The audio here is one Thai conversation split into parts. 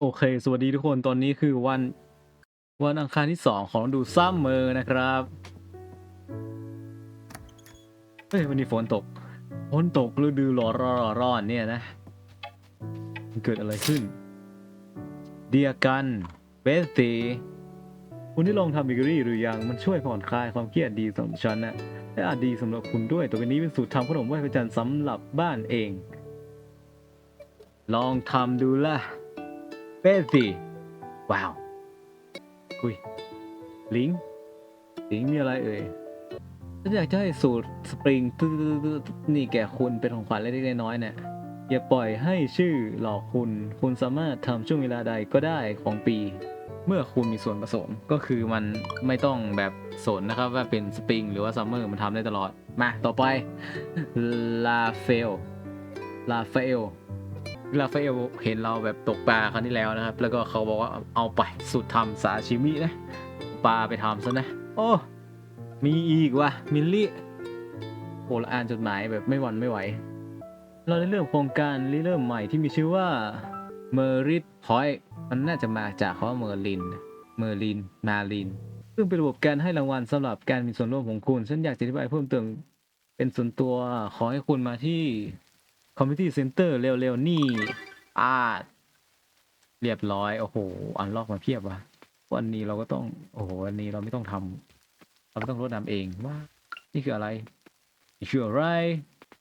โอเค สวัสดีทุกคน ตอนนี้คือวัน วันอังคารที่สองของดูซัมเมอร์นะครับ เฮ้ย วันนี้ฝนตก ฝนตกฤดูร้อนร้อนร้อนเนี่ยนะ มันเกิดอะไรขึ้น เดียกันเบสตีคุณได้ลองทำบเกรี่หรือยัง มันช่วยผ่อนคลายความเครียดดีสำหรับฉันนะและอาจดีสำหรับคุณด้วยต่อไปนี้เป็นสูตรทำขนมไหว้พระจันทร์สำหรับบ้านเอง ลองทำดูละ เบสตีว้าวคุยลิงลิงมีอะไรเอ่ยฉันอยากจะให้สูตรสปริงตื้อนี่แก่คุณเป็นของขวัญเล็กๆน้อยๆเนี่ยอย่าปล่อยให้ชื่อหลอกคุณ คุณสามารถทำช่วงเวลาใดก็ได้ของปี เมื่อคุณมีส่วนผสมก็คือมันไม่ต้องแบบสนนะครับว่าเป็นสปริงหรือว่าซัมเมอร์มันทำได้ตลอด มา ต่อไปลาเฟลลาเฟล ลาเฟลเห็นเราแบบตกปลาครั้งที่แล้วนะครับ แล้วก็เขาบอกว่าเอาไปสูตรทำสาชิมินะ ปลาไปทำซะนะ โอ้ มีอีกว่ะ มิลลี่โอ้ละอ่านจดหมายแบบไม่หวันไม่ไหว เราได้เริ่มโครงการริเริ่มใหม่ที่มีชื่อว่าเมอริทพอยมันน่าจะมาจากคำว่าเมอร์ลิน เมอร์ลิน มาลิน ซึ่งเป็นระบบการให้รางวัลสำหรับการมีส่วนร่วมของคุณ ฉันอยากจะอธิบายเพิ่มเติมเป็นส่วนตัวขอให้คุณมาที่ Community Center เร็วๆ นี่อาเรียบร้อย โอ้โห อันล็อกมาเพียบว่ะวันนี้เราก็ต้อง โอ้โห วันนี้เราไม่ต้องทำเราไม่ต้องรดน้ำเองว่า นี่คืออะไรนี่คืออะไร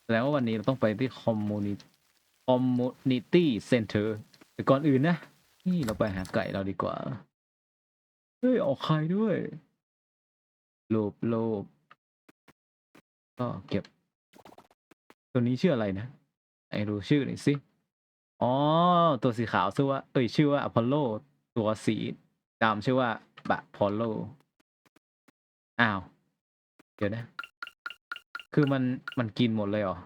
แสดงว่าวันนี้เราต้องไปที่ community community center แต่ก่อนอื่นนะ นี่เราไปหาไก่เราดีกว่า เฮ้ย ออกไข่ด้วยโลบโลบก็เก็บ ตัวนี้ชื่ออะไรนะ ไอ้ดูชื่อหน่อยสิ อ๋อ ตัวสีขาวชื่อว่า เอ้ย ชื่อว่าอพอลโล ตัวสีดำชื่อว่าบะพอลโล อ้าว เดี๋ยวนะ คือมัน มันกินหมดเลยเหรอ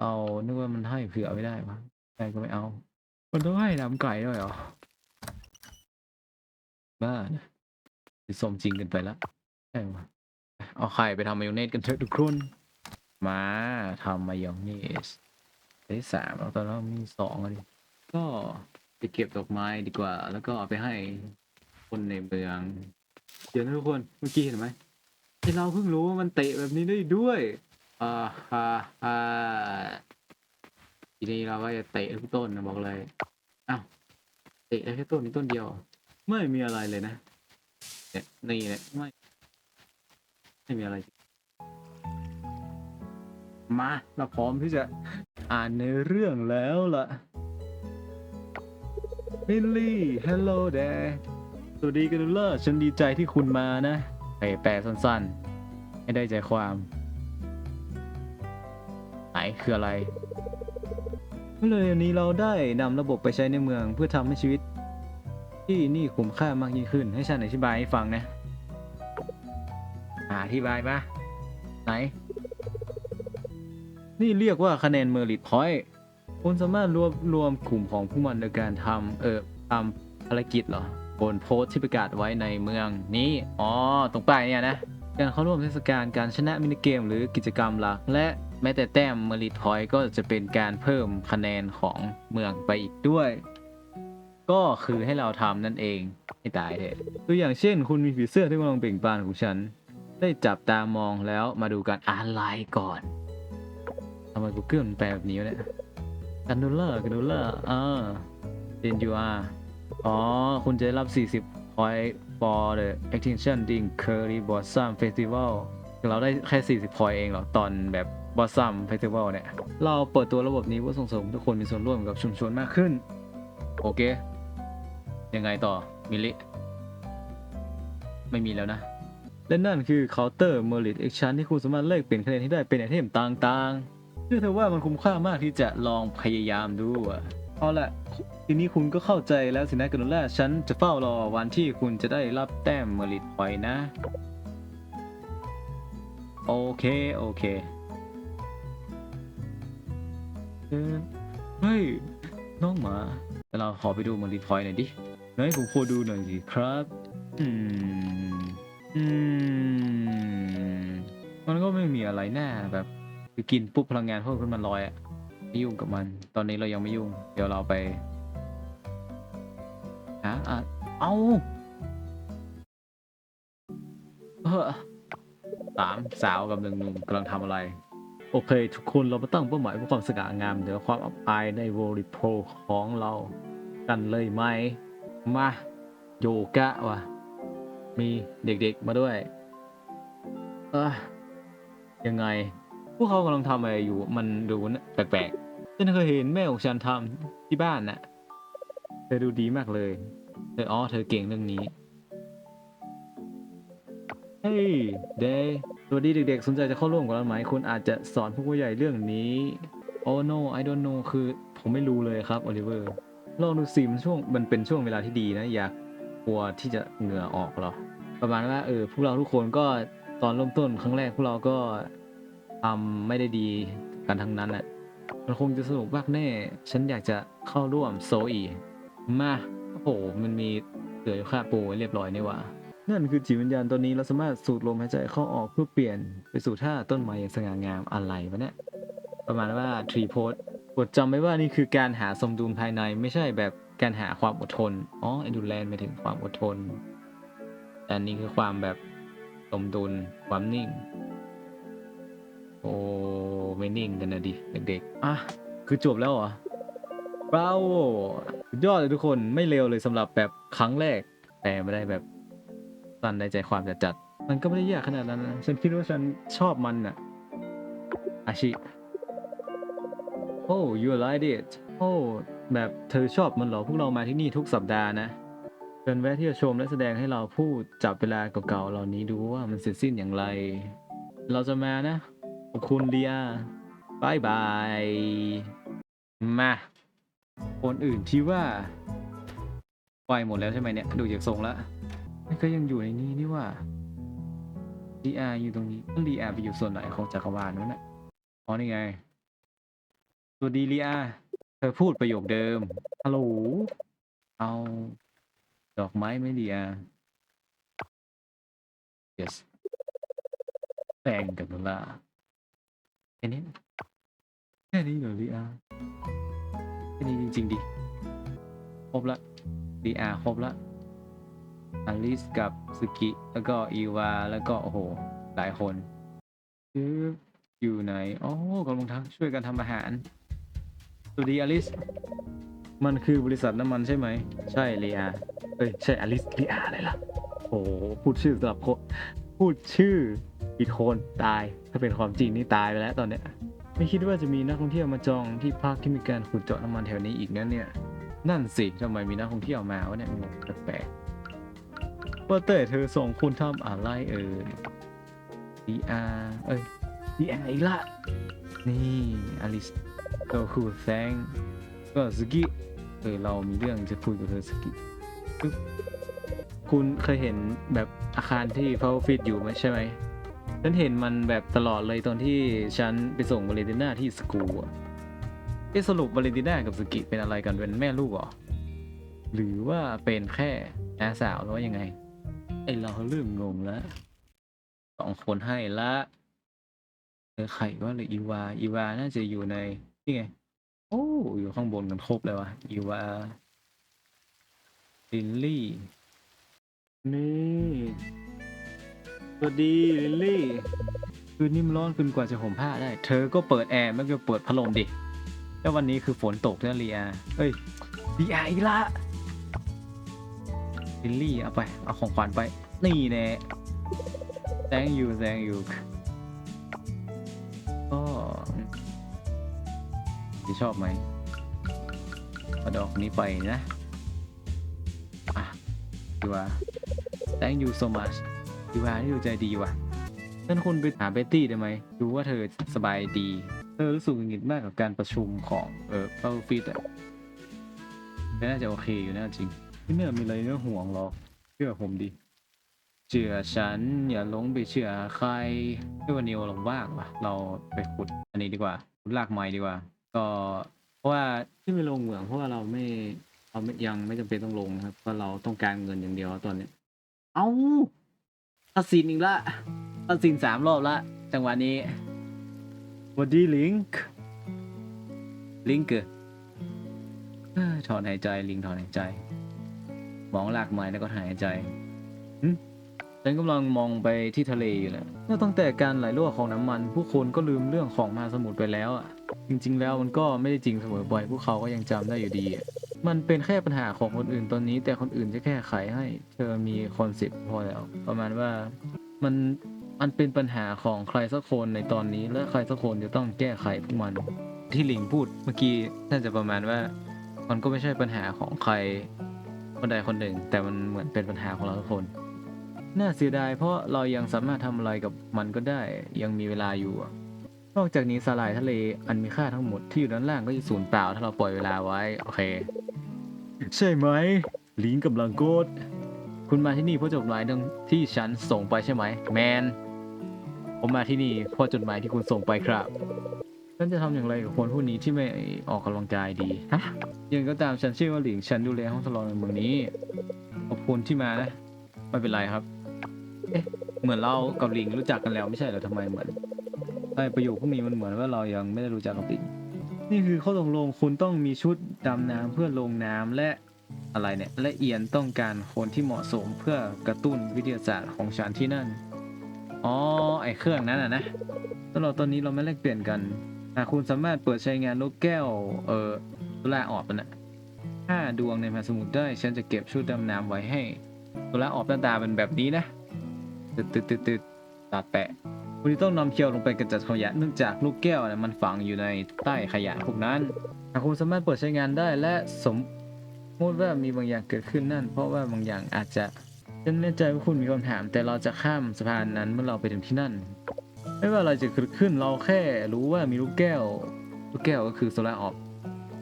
เอา นึกว่ามันให้เผื่อไม่ได้ปะไก่ก็ไม่เอา มันต้องให้น้ำไก่ด้วยเหรอ บ้านะสมจริงกันไปแล้วใช่ปะเอาไข่ไปทำมายองเนสกันเถอะทุกคน มาทำมายองเนสได้สามแล้วตอนเรามีสองอะดิก็ไปเก็บดอกไม้ดีกว่า แล้วก็เอาไปให้คนในเมือง เดี๋ยวนะทุกคนเมื่อกี้เห็นไหมที่เราเพิ่งรู้ว่ามันเตะแบบนี้ได้ด้วยอ่าฮ่าฮ่าทีนี้เราก็จะเตะทุกต้นนะบอกเลยอ้าวเตะได้แค่ต้นนี้ต้นเดียว ไม่มีอะไรเลยนะเนี่ยนี่เนี่ยไม่ไม่มีอะไร มาเราพร้อมที่จะอ่านในเรื่องแล้วล่ะมิลลี่ฮัลโหลเดสวัสดีกันเลอร์ฉันดีใจที่คุณมานะไปแปลสั้นๆให้ได้ใจความ ไหนคืออะไรเลยวันนี้เราได้นำระบบไปใช้ในเมืองเพื่อทำให้ชีวิต ที่นี่คุ้มค่ามากยิ่งขึ้น ให้ฉันอธิบายให้ฟังนะอ่าอธิบายปะไหน นี่เรียกว่าคะแนนเมอริตพอยต์คุณสามารถรวบรวมกลุ่มของผู้มันโดยการทำเออทำภารกิจเหรอบนโพสต์ที่ประกาศไว้ในเมืองนี้ อ๋อ ตรงป้ายเนี่ยนะ การเข้าร่วมเทศกาลการชนะมินิเกมหรือกิจกรรมหลัก และแม้แต่แต้มเมอริตพอยต์ก็จะเป็นการเพิ่มคะแนนของเมืองไปอีกด้วย ก็คือให้เราทำนั่นเองให้ตายเถอะตัวอย่างเช่น คุณมีผีเสื้อที่กำลังเบ่งบานของฉัน ได้จับตามองแล้วมาดูการอ่านไลน์ก่อน ทำไม Google มันแปลแบบนี้วะเนี่ยกันดูล่ากันดูล่าอ่าเดนยูอาอ๋อ คุณจะได้รับ 40 point for the extinction d i n Curry Blossom Festival เราได้แค่ 40 point เองเหรอ ตอนแบบ Blossom Festival เนี่ย เราเปิดตัวระบบนี้เพื่อส่งเสริมทุกคนมีส่วนร่วมกับชุมชนมากขึ้น โอเค ยังไงต่อ มิลิ ไม่มีแล้วนะ และนั่นคือ Counter Merit Action ที่คุณสามารถเลิกเปลี่ยนคะแนนที่ได้เป็นไอเทมต่างๆ เชื่อเธอว่ามันคุ้มค่ามากที่จะลองพยายามดูอะเอาละทีนี้คุณก็เข้าใจแล้วสินะกนุล่าฉันจะเฝ้ารอวันที่คุณจะได้รับแต้มเมริตพอยนะ โอเค โอเคเฮ้ย น้องหมาเราขอไปดูเมริตพอยหน่อยดิไหนผมขอดูหน่อยสิครับอืมอืมมันก็ไม่มีอะไรแน่แบบ คือกินปุ๊บพลังงานเพิ่มขึ้นมาลอยอะไม่ยุ่งกับมัน ตอนนี้เรายังไม่ยุ่ง เดี๋ยวเราไปหาอะเอาเออสามสาวกับหนึ่งหนุ่มกำลังทำอะไร โอเค ทุกคนเรามาตั้งเป้าหมายเพื่อความสง่างามเหนือความอับอายในโวลิโพของเรากันเลยไหม มาโยกะว่ะมีเด็กๆมาด้วย เออยังไง พวกเขากำลังทำอะไรอยู่ มันดูน่ะแปลกๆ ฉันเคยเห็นแม่ของฉันทำที่บ้านน่ะ เธอดูดีมากเลย เธออ๋อเธอเก่งเรื่องนี้ เฮ้ยเดย์สวัสดีเด็กๆ สนใจจะเข้าร่วมกับเราไหมคุณอาจจะสอนผู้ใหญ่เรื่องนี้ Oh no I don't know คือผมไม่รู้เลยครับโอลิเวอร์ ลองดูสิมันช่วงมันเป็นช่วงเวลาที่ดีนะ อยากกลัวที่จะเหงื่อออกหรอ ประมาณว่าเออพวกเราทุกคนก็ตอนเริ่มต้นครั้งแรกพวกเราก็ ทำไม่ได้ดีกันทั้งนั้นแหละมันคงจะสนุกมากแน่ ฉันอยากจะเข้าร่วมโซอีมาโอ้โหมันมีเสือค่าปูไว้เรียบร้อยนี่ว่า นั่นคือจิตวิญญาณตอนนี้เราสามารถสูดลมหายใจเข้าออกเพื่อเปลี่ยนไปสู่ท่าต้นไม้อย่างสง่างามอะไรวะเนี่ยประมาณว่าทรีโพสโปรดจำไว้ว่านี่คือการหาสมดุลภายในไม่ใช่แบบการหาความอดทน อ๋อ endurance หมายถึงความอดทน แต่นนี้คือความแบบสมดุลความนิ่ง อ้ไม่นิ่งกันนะดิเด็กๆ อะ คือจบแล้วเหรอบราโวสุดยอดเลยทุกคนไม่เลวเลยสำหรับแบบครั้งแรก แต่ไม่ได้แบบตันในใจความจัดๆมันก็ไม่ได้ยากขนาดนั้นนะฉันคิดว่าฉันชอบมันน่ะอาชิโอ้ you like it โอ้แบบเธอชอบมันเหรอพวกเรามาที่นี่ทุกสัปดาห์นะเชิญแวะที่จะชมและแสดงให้เราพูดจับเวลาเก่าๆเหล่านี้ดูว่ามันเสร็จสิ้นอย่างไร เราจะมานะ อบคุณเลียบายบาย มา คนอื่นที่ว่าไปหมดแล้วใช่ไหมเนี่ย ดูจากทรงแล้วมันก็ยังอยู่ในนี้นี่ว่าดีอาอยู่ตรงนี้ต้องดีอาไปอยู่ส่วนไหนของจักรวาลนู้นน่ะอ๋อนี่ไงสวัสดีลีอาเธอพูดประโยคเดิมฮัลโหลเอาดอกไม้ไหม่ลีอา yes แปลงกันนุล่า แค่นี้แค่นี้เหรอลีอาแค่นี้จริง ๆ ดิ ครบละลีอาครบละอลิสกับสกิ แล้วก็อีวา แล้วก็ โอ้โห หลายคนคืออยู่ไหนอ๋อกำลังทั้งช่วยกันทำอาหาร สวัสดีอลิส มันคือบริษัทน้ำมันใช่ไหม ใช่เลียเอ้ย ใช่อลิสเลียอะไรล่ะ โอ้โห พูดชื่อสลับคพูดชื่อ ผิดคนตาย ถ้าเป็นความจริงนี่ตายไปแล้วตอนเนี้ย ไม่คิดว่าจะมีนักท่องเที่ยวมาจองที่พักที่มีการขุดเจาะน้ำมันแถวนี้อีกนะเนี่ย นั่นสิทำไมมีนักท่องเที่ยวมาวะเนี่ยงงแปลกๆว่าแต่เธอสองคนทำอะไรเอ่ยดีอาเอ้ยดีอาอีกละ นี่อลิสก็คือแซงก็สกิเออเรามีเรื่องจะคุยกับเธอสกิคุณเคยเห็นแบบอาคารที่เขาฟิตอยู่ไหมใช่ไหม ฉันเห็นมันแบบตลอดเลยตอนที่ฉันไปส่งวาเลนติน่าที่สกูอะเอะสรุปวาเลนติน่ากับสกิเป็นอะไรกันเป็นแม่ลูกเหรอ หรือว่าเป็นแค่อาสาวหรือว่ายังไง ไอเราเริ่มงงแล้วสองคนให้ละเออไข่ว่าหรืออีวา อีวาน่าจะอยู่ในนี่ไง โอ้อยู่ข้างบนกันครบเลยวะอีวาลินลี่ นี่ สวัสดีลินลี่ คืนนี้มันร้อนขึ้นกว่าจะห่มผ้าได้ เธอก็เปิดแอร์ไม่ก็เปิดพัดลมดิ แล้ววันนี้คือฝนตกนะเรียเอ้ยดีอาอีกละลินลี่เอาไป เอาของขวัญไป นี่แน่ thank you thank you ก็จะชอบไหมเอาดอกนี้ไปนะ อะดีว่า thank you so much ดีวาที่ดูใจดีว่ะท่านคุณไปหาเบตตี้ได้ไหมดูว่าเธอสบายดีเธอรู้สึกหงุดหงิดมากกับการประชุมของเออเฟลฟิตอะแต่น่าจะโอเคอยู่นะจริงไม่น่ามีอะไรเนื้อห่วงหรอกเชื่อผมดิเชื่อฉันอย่าหลงไปเชื่อใครไม่วันนี้เราว่างว่ะเราไปขุดอันนี้ดีกว่าขุดรากไม้ดีกว่า ก็เพราะว่าที่ไม่ลงเหมืองเพราะว่าเราไม่เราไม่ยังไม่จำเป็นต้องลงครับเพราะเราต้องการเงินอย่างเดียวตอนนี้ เอา ตัดสินอีกละตัดสินสามรอบละจังหวะนี้สวัสดีลิงค์ลิงค์เกอร์ถอนหายใจลิงถอนหายใจ มองหลากหมายแล้วก็หายใจหึฉันกำลังมองไปที่ทะเลอยู่นะเมื่อตั้งแต่การไหลรั่วของน้ำมัน ผู้คนก็ลืมเรื่องของมหาสมุทรไปแล้วอะจริง ๆ แล้วมันก็ไม่ได้จริงเสมอไปพวกเขาก็ยังจำได้อยู่ดีอะ มันเป็นแค่ปัญหาของคนอื่นตอนนี้ แต่คนอื่นจะแก้ไขให้ เธอมีคอนเซ็ปต์พอแล้ว ประมาณว่ามันมันเป็นปัญหาของใครสักคนในตอนนี้ และใครสักคนจะต้องแก้ไขพวกมัน ที่หลิงพูดเมื่อกี้น่าจะประมาณว่า มันก็ไม่ใช่ปัญหาของใครคนใดคนหนึ่ง แต่มันเหมือนเป็นปัญหาของเราทุกคน น่าเสียดายเพราะเรายังสามารถทำอะไรกับมันก็ได้ ยังมีเวลาอยู่นอกจากนี้สลายทะเลอันมีค่าทั้งหมดที่อยู่ด้านล่างก็จะสูญเปล่าถ้าเราปล่อยเวลาไว้ โอเค ใช่ไหม ลิงกำลังโกดคุณมาที่นี่เพราะจดหมายดังที่ฉันส่งไปใช่ไหม แมน ผมมาที่นี่เพราะจดหมายที่คุณส่งไปครับฉันจะทำอย่างไรกับคนผู้นี้ที่ไม่ออกกำลังกายดี ฮะยังก็ตามฉันชื่อว่าหลิง ฉันดูแลห้องทดลองในเมืองนี้ ขอบคุณที่มานะ ไม่เป็นไรครับ เอ๊ะ เหมือนเรากับหลิงรู้จักกันแล้วไม่ใช่เหรอทำไมเหมือนไอ้ประโยคพวกนี้มันเหมือนว่าเรายังไม่ได้รู้จักกับหลิง นี่คือข้อตกลงคุณต้องมีชุดดำน้ำเพื่อลงน้ำและอะไรเนี่ยและเอียนต้องการคนที่เหมาะสมเพื่อกระตุ้นวิทยาศาสตร์ของฉันที่นั่น อ๋อ ไอเครื่องนั้นอะนะตลอดตอนนี้เราไม่แลกเปลี่ยนกันหากคุณสามารถเปิดใช้งานนกแก้ว เออตุลาออกมันะห้าดวงในมหาสมุทรได้ ฉันจะเก็บชุดดำน้ำไว้ให้ตุลาออกหน้าตาเป็นแบบนี้นะตึดตึดตึดตึดตัดแปะ คุณจะต้องนำเคียวลงไปกระจัดขยะเนื่องจากลูกแก้วเนี่ยมันฝังอยู่ในใต้ขยะพวกนั้นหากคุณสามารถเปิดใช้งานได้และสมมติว่ามีบางอย่างเกิดขึ้นนั่น เพราะว่าบางอย่างอาจจะฉันแน่ใจว่าคุณมีคำถาม แต่เราจะข้ามสะพานนั้นเมื่อเราไปถึงที่นั่น ไม่ว่าอะไรจะเกิดขึ้นเราแค่รู้ว่ามีลูกแก้ว ลูกแก้วก็คือโซลาร์ออฟ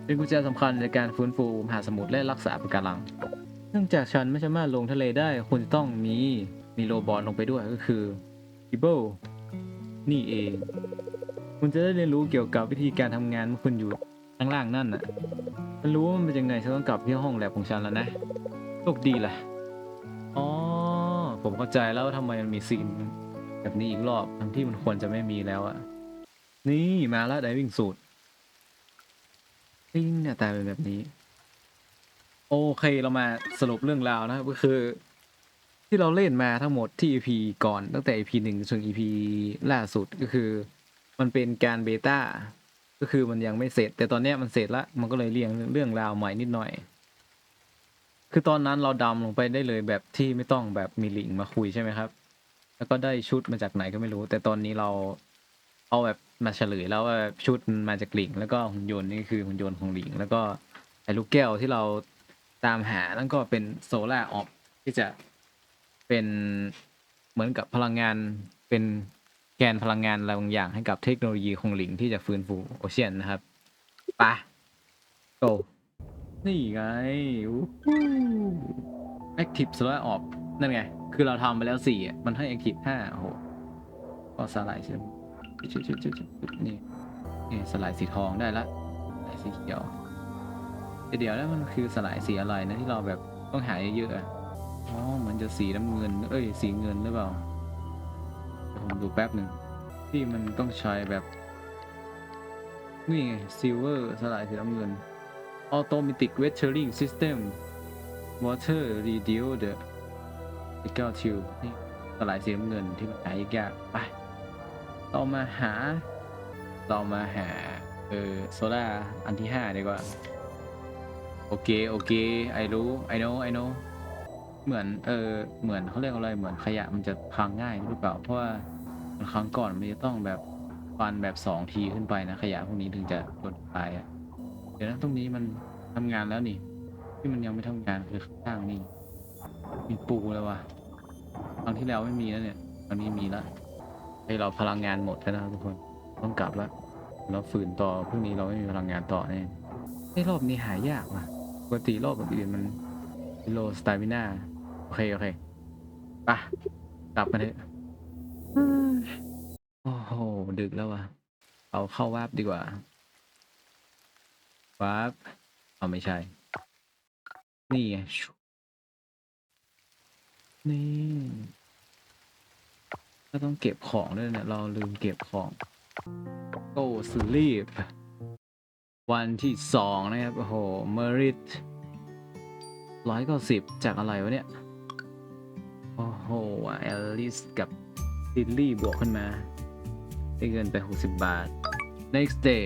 เป็นกุญแจสำคัญในการฟื้นฟูมหาสมุทรและรักษาปะการัง เนื่องจากฉันไม่สามารถลงทะเลได้คุณจะต้องมีมีโรบอทลงไปด้วยก็คือ b ิเบิล นี่เอง คุณจะได้เรียนรู้เกี่ยวกับวิธีการทำงานเมื่อคุณอยู่ข้างล่างนั่นน่ะฉันรู้ว่ามันเป็นยังไงฉันต้องกลับที่ห้องแลบของฉันแล้วนะโชคดีล่ะอ๋อผมเข้าใจแล้วว่าทำไมมันมีซีนแบบนี้อีกรอบทั้งที่มันควรจะไม่มีแล้วอะนี่มาแล้วไดวิ่งสูตรนี่เนี่ยตายเป็นแบบนี้ โอเคเรามาสรุปเรื่องราวนะครับก็คือ ที่เราเล่นมาทั้งหมดที่ EP ก่อนตั้งแต่ EP หนึ่งจน EP ล่าสุดก็คือ มันเป็นการเบต้าก็คือมันยังไม่เสร็จ แต่ตอนนี้มันเสร็จแล้วมันก็เลยเรียงเรื่องราวใหม่นิดหน่อย คือตอนนั้นเราดำลงไปได้เลยแบบที่ไม่ต้องแบบมีลิงมาคุยใช่ไหมครับ แล้วก็ได้ชุดมาจากไหนก็ไม่รู้ แต่ตอนนี้เราเอาแบบมาเฉลยแล้วว่าชุดมาจากลิงแล้วก็หุ่นยนต์นี่คือหุ่นยนต์ของลิงแล้วก็ไอ้ลูกแก้วที่เราตามหานั่นก็เป็นโซล่าออฟที่จะ เป็นเหมือนกับพลังงานเป็นแกนพลังงานอะไรบางอย่างให้กับเทคโนโลยีของหลิงที่จะฟื้นฟูโอเชียนนะครับไปะโกนี่ไงอู้หู Active Solar Orb นั่นไง คือเราทำไปแล้วสี่อะมันให้ Active ห้าโอ้โหก็สลายใช่ไหมนี่นี่สลายสีทองได้ละสลายสีเขียวแต่เดี๋ยวแล้วมันคือสลายสีอะไรนะที่เราแบบต้องหาเยอะๆ อ๋อเหมือนจะสีน้ำเงิน เอ้ย สีเงินหรือเปล่าผมดูแป๊บหนึ่งที่มันต้องใช้แบบ นี่ไงซิลเวอร์สลายสีน้ำเงิน Automatic Weathering System Water Reduce the เก้าทิวนี่สลายสีน้ำเงินที่มันหายากไปเรามาหาเรามาหา เออโซล่าอันที่ห้าดีกว่า โอเค โอเค ไอรู้ ไอโนไอโน เหมือนเออเหมือนเขาเรียกอะไรเหมือนขยะมันจะพังง่ายหรือเปล่าเพราะว่าครั้งก่อนมันจะต้องแบบฟันแบบสองทีขึ้นไปนะขยะพวกนี้ถึงจะโดนตายอะเดี๋ยวนะตรงนี้มันทำงานแล้วนี่ ที่มันยังไม่ทำงานคือข้างนี่มีปูแล้ววะครั้งที่แล้วไม่มีแล้วเนี่ยตอนนี้มีแล้วให้เราพลังงานหมดแล้วนะทุกคนต้องกลับแล้วเราฝืนต่อพรุ่งนี้เราไม่มีพลังงานต่อแน่ไอรอบนี้หายากว่ะปกติรอบอื่นมันโลสตามิน่า โอเค โอเคไปะกลับมาเถอะโอ้โห ดึกแล้ววะเอาเข้าวาร์ปดีกว่าวาร์ปเอาไม่ใช่ นี่ไงนี่ก็ต้องเก็บของด้วยเนี่ยเราลืมเก็บของโอ้สลีปวันที่สองนะครับ โอ้โหเมริทร้อยเก้าสิบจากอะไรวะเนี่ย โอ้โหแอลลิสกับซิลลี่บวกขึ้นมา ได้เงินไป 60 บาท next day